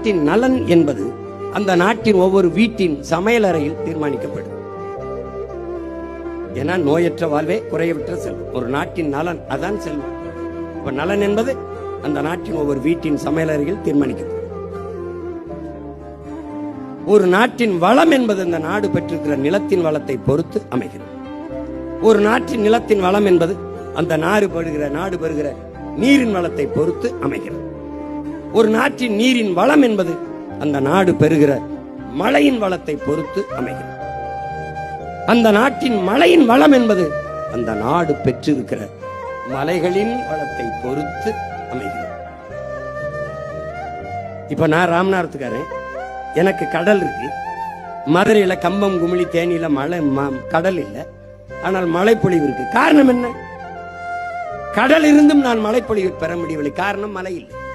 நாட்டின் நலன் என்பது அந்த நாட்டின் ஒவ்வொரு வீட்டின் சமையலறையில் தீர்மானிக்கப்படும். ஏன்னா நோயற்ற வாழ்வே குறையற்ற செல்வம். ஒரு நாட்டின் நலன் அதான் செல்வம். இப்ப நலன் என்பது அந்த நாட்டின் ஒவ்வொரு வீட்டின் சமையலறையில் தீர்மானிக்கப்படும். ஒரு நாட்டின் வளம் என்பது அந்த நாடு பெற்றிருக்கிற நிலத்தின் வளத்தை பொறுத்து அமைகிறது. ஒரு நாட்டின் நிலத்தின் வளம் என்பது அந்த நாடு பெறுகிற நாடு பெறுகிற நீரின் வளத்தை பொறுத்து அமைகிறது. ஒரு நாட்டின் நீரின் வளம் என்பது அந்த நாடு பெறுகிற மழையின் வளத்தை பொறுத்து அமைகிறது. அந்த நாட்டின் மழையின் வளம் என்பது அந்த நாடு பெற்றிருக்கிற மலைகளின் வளத்தை பொறுத்து அமைகிறது. இப்ப நான் ராமநாதத்துக்காரன். எனக்கு கடல் இருக்கு. மதுரையில கம்பம் குமிழி தேனியில மழை ம- கடல் இல்லை. ஆனால் மழைப்பொழிவு இருக்கு. காரணம் என்ன? கடல் இருந்தும் நான் மழைப்பொழிவு பெற முடியவில்லை. காரணம் மழை இல்லை.